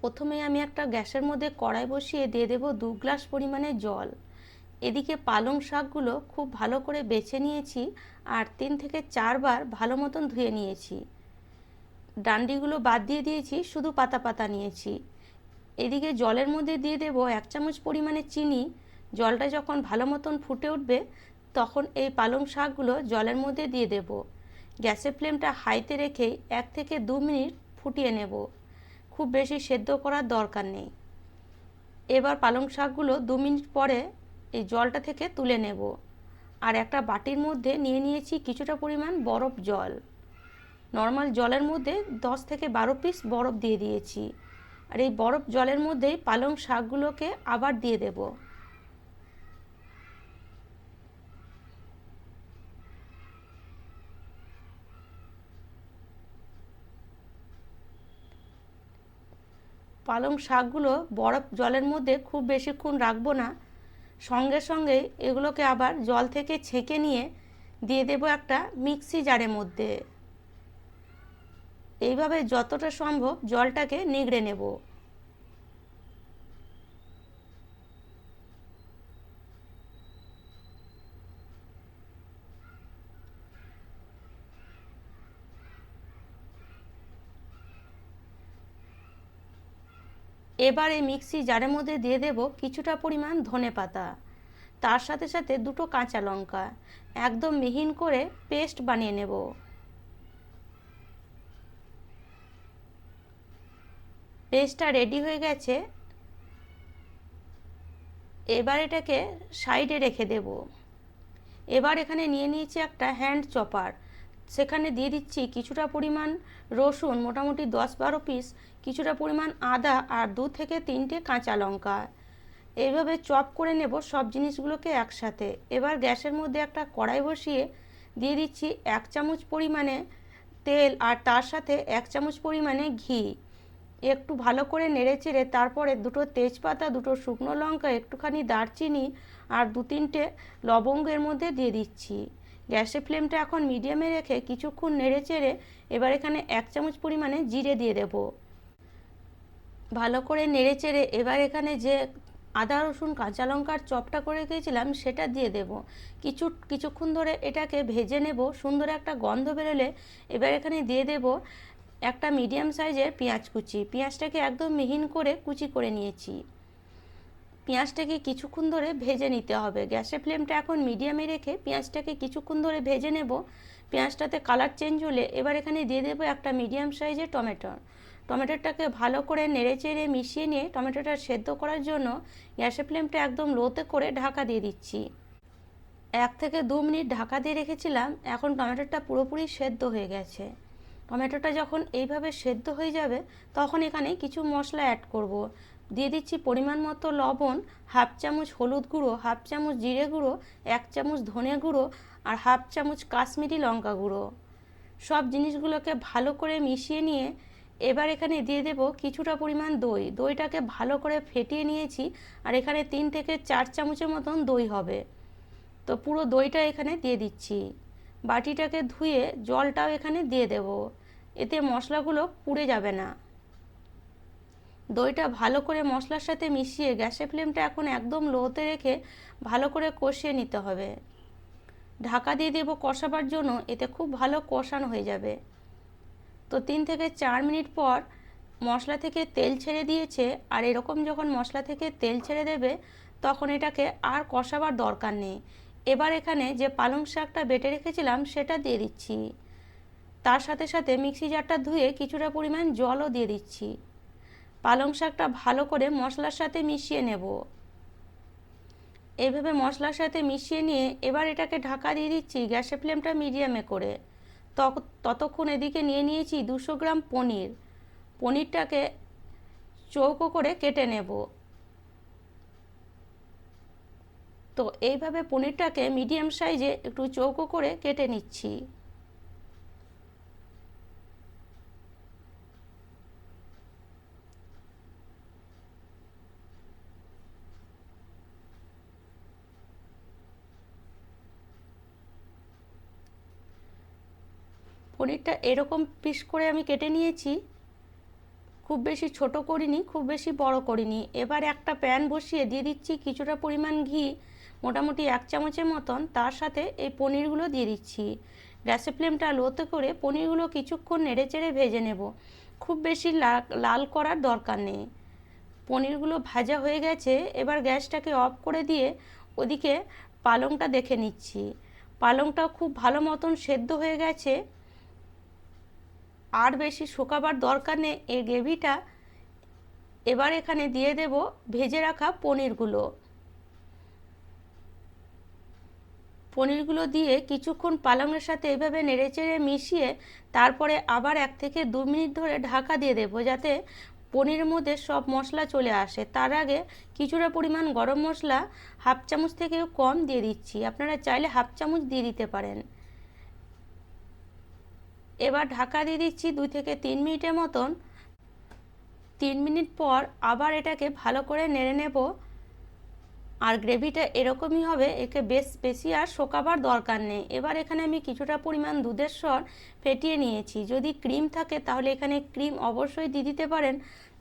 প্রথমে আমি একটা গ্যাসের মধ্যে কড়াই বসিয়ে দিয়ে দেব দু গ্লাস পরিমাণে জল। এদিকে পালং শাকগুলো খুব ভালো করে বেছে নিয়েছি আর তিন থেকে চারবার ভালো মতন ধুয়ে নিয়েছি। ডান্ডিগুলো বাদ দিয়ে দিয়েছি, শুধু পাতা পাতা নিয়েছি। এদিকে জলের মধ্যে দিয়ে দেব এক চামচ পরিমাণে চিনি। জলটা যখন ভালো মতন ফুটে উঠবে, তখন এই পালং শাকগুলো জলের মধ্যে দিয়ে দেব। গ্যাসের ফ্লেমটা হাইতে রেখেই এক থেকে দু মিনিট ফুটিয়ে নেব। খুব বেশি সেদ্ধ করার দরকার নেই। এবার পালং শাকগুলো দু মিনিট পরে এই জলটা থেকে তুলে নেব। আর একটা বাটির মধ্যে নিয়ে নিয়েছি কিছুটা পরিমাণ বরফ জল। নর্মাল জলের মধ্যে দশ থেকে বারো পিস বরফ দিয়ে দিয়েছি। আর এই বরফ জলের মধ্যেই পালং শাকগুলোকে আবার দিয়ে দেব। পালং শাকগুলো বরফ জলের মধ্যে খুব বেশিক্ষণ রাখব না। সঙ্গে সঙ্গে এগুলোকে আবার জল থেকে ছেঁকে নিয়ে দিয়ে দেব একটা মিক্সি জারের মধ্যে। এইভাবে যতটা সম্ভব জলটাকে নিগড়ে নেব। এবার এই মিক্সি জারের মধ্যে দিয়ে দেব কিছুটা পরিমাণ ধনে পাতা। তার সাথে সাথে দুটো কাঁচা লঙ্কা। একদম মিহিন করে পেস্ট বানিয়ে নেব। পেস্টটা রেডি হয়ে গেছে। এবার এটাকে সাইডে রেখে দেব। এবার এখানে নিয়ে নিয়েছি একটা হ্যান্ড চপার। সেখানে দিয়ে দিচ্ছি কিছুটা পরিমাণ রসুন, মোটামুটি দশ বারো পিস কিছুটা পরিমাণ আদা আর দু থেকে তিনটে কাঁচা লঙ্কা। এইভাবে চপ করে নেব সব জিনিসগুলোকে একসাথে। এবার গ্যাসের মধ্যে একটা কড়াই বসিয়ে দিয়ে দিচ্ছি এক চামচ পরিমাণে তেল আর তার সাথে এক চামচ পরিমাণে ঘি। একটু ভালো করে নেড়ে চেড়ে তারপরে দুটো তেজপাতা, দুটো শুকনো লঙ্কা, একটুখানি দারচিনি আর দু তিনটে লবঙ্গের মধ্যে দিয়ে দিচ্ছি। গ্যাসের ফ্লেমটা এখন মিডিয়ামে রেখে কিছুক্ষণ নেড়ে চেড়ে এবার এখানে এক চামচ পরিমাণে জিরে দিয়ে দেব। ভালো করে নেড়ে চেড়ে এবার এখানে যে আদা, রসুন, কাঁচা লঙ্কার চপটা করে গিয়েছিলাম সেটা দিয়ে দেব। কিছু, কিছুক্ষণ ধরে এটাকে ভেজে নেব। সুন্দর একটা গন্ধ বেরোলে এবার এখানে দিয়ে দেব একটা মিডিয়াম সাইজের পেঁয়াজ কুচি। পেঁয়াজটাকে একদম মিহিন করে কুচি করে নিয়েছি। পেঁয়াজটাকে কিছুক্ষণ ধরে ভেজে নিতে হবে। গ্যাসের ফ্লেমটা এখন মিডিয়ামে রেখে পেঁয়াজটাকে কিছুক্ষণ ধরে ভেজে নেব। পেঁয়াজটাতে কালার চেঞ্জ হলে এবার এখানে দিয়ে দেবো একটা মিডিয়াম সাইজের টমেটো। টমেটোটাকে ভালো করে নেড়ে চেড়ে মিশিয়ে নিয়ে টমেটোটা সেদ্ধ করার জন্য গ্যাসের ফ্লেমটা একদম লোতে করে ঢাকা দিয়ে দিচ্ছি। এক থেকে দু মিনিট ঢাকা দিয়ে রেখেছিলাম, এখন টমেটোটা পুরোপুরি সেদ্ধ হয়ে গেছে। টমেটোটা যখন এইভাবে সেদ্ধ হয়ে যাবে, তখন এখানে কিছু মশলা অ্যাড করব। দিয়ে দিচ্ছি পরিমাণ মতো লবণ, হাফ চামচ হলুদ গুঁড়ো, হাফ চামচ জিরে গুঁড়ো, এক চামচ ধনে গুঁড়ো আর হাফ চামচ কাশ্মীরি লঙ্কা গুঁড়ো। সব জিনিসগুলোকে ভালো করে মিশিয়ে নিয়ে এবার এখানে দিয়ে দেব কিছুটা পরিমাণ দই। দইটাকে ভালো করে ফেটিয়ে নিয়েছি আর এখানে তিন থেকে চার চামচের মতন দই হবে। তো পুরো দইটা এখানে দিয়ে দিচ্ছি। বাটিটাকে ধুয়ে জলটাও এখানে দিয়ে দেব। এতে মশলাগুলো পুড়ে যাবে না। দইটা ভালো করে মশলার সাথে মিশিয়ে গ্যাসের ফ্লেমটা এখন একদম লোতে রেখে ভালো করে কষিয়ে নিতে হবে। ঢাকা দিয়ে দেবো কষাবার জন্য, এতে খুব ভালো কষানো হয়ে যাবে। তো তিন থেকে চার মিনিট পর মশলা থেকে তেল ছেড়ে দিয়েছে, আর এরকম যখন মশলা থেকে তেল ছেড়ে দেবে, তখন এটাকে আর কষাবার দরকার নেই। এবার এখানে যে পালং শাকটা বেটে রেখেছিলাম, সেটা দিয়ে দিচ্ছি। তার সাথে সাথে মিক্সি জারটা ধুয়ে কিছুটা পরিমাণ জলও দিয়ে দিচ্ছি। পালং শাকটা ভালো করে মশলার সাথে মিশিয়ে নেব। এইভাবে মশলার সাথে মিশিয়ে নিয়ে এবার এটাকে ঢাকা দিয়ে দিচ্ছি গ্যাসের ফ্লেমটা মিডিয়ামে করে। ততক্ষণ এদিকে নিয়ে নিয়েছি দুশো গ্রাম পনির। পনিরটাকে চৌকো করে কেটে নেব। তো এইভাবে পনিরটাকে মিডিয়াম সাইজে একটু চৌকো করে কেটে নিচ্ছি। পনিরটা এরকম পিস করে আমি কেটে নিয়েছি। খুব বেশি ছোট করিনি, খুব বেশি বড় করিনি। এবার একটা প্যান বসিয়ে দিয়ে দিচ্ছি কিছুটা পরিমাণ ঘি, মোটামুটি এক চামচের মতন। তার সাথে এই পনিরগুলো দিয়ে দিচ্ছি। গ্যাসের ফ্লেমটা লোতে করে পনিরগুলো কিছুক্ষণ নেড়ে চেড়ে ভেজে নেব। খুব বেশি লাল করার দরকার নেই। পনিরগুলো ভাজা হয়ে গেছে, এবার গ্যাসটাকে অফ করে দিয়ে ওদিকে পালংটা দেখে নিচ্ছি। পালংটা খুব ভালো মতন সেদ্ধ হয়ে গেছে। আর বেশি শুকাবার দরকার নেই, এই গ্রেভিটা এবার এখানে দিয়ে দেব ভেজে রাখা পনিরগুলো। পনিরগুলো দিয়ে কিছুক্ষণ পালংয়ের সাথে এভাবে নেড়েচেড়ে মিশিয়ে তারপরে আবার এক থেকে দু মিনিট ধরে ঢাকা দিয়ে দেবো যাতে পনিরের মধ্যে সব মশলা চলে আসে। তার আগে কিছুটা পরিমাণ গরম মশলা হাফ চামচ থেকেও কম দিয়ে দিচ্ছি। আপনারা চাইলে হাফ চামচ দিয়ে দিতে পারেন। এবার ঢাকা দিয়ে দিচ্ছি দুই থেকে তিন মিনিটের মতন। তিন মিনিট পর আবার এটাকে ভালো করে নেড়ে নেব। আর গ্রেভিটা এরকমই হবে, একে বেশ বেশি আর শোকাবার দরকার নেই। এবার এখানে আমি কিছুটা পরিমাণ দুধের স্বর ফেটিয়ে নিয়েছি। যদি ক্রিম থাকে তাহলে এখানে ক্রিম অবশ্যই দিয়ে দিতে পারেন।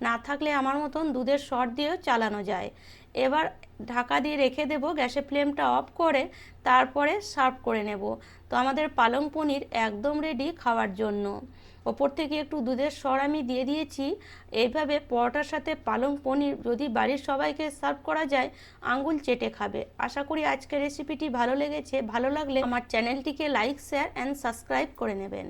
না থাকলে আমার মতন দুধের স্বর দিয়েও চালানো যায়। এবার ঢাকা দিয়ে রেখে দেব গ্যাসের ফ্লেমটা অফ করে তারপরে সার্ভ করে নেব। তো আমাদের পালং পনির একদম রেডি খাওয়ার জন্য। ওপর থেকে একটু দুধের স্বর আমি দিয়ে দিয়েছি। এইভাবে পরোটার সাথে পালং পনির যদি বাড়ির সবাইকে সার্ভ করা যায়, আঙ্গুল চেটে খাবে। আশা করি আজকের রেসিপিটি ভালো লেগেছে। ভালো লাগলে আমার চ্যানেলটিকে লাইক শেয়ার অ্যান্ড সাবস্ক্রাইব করে নেবেন।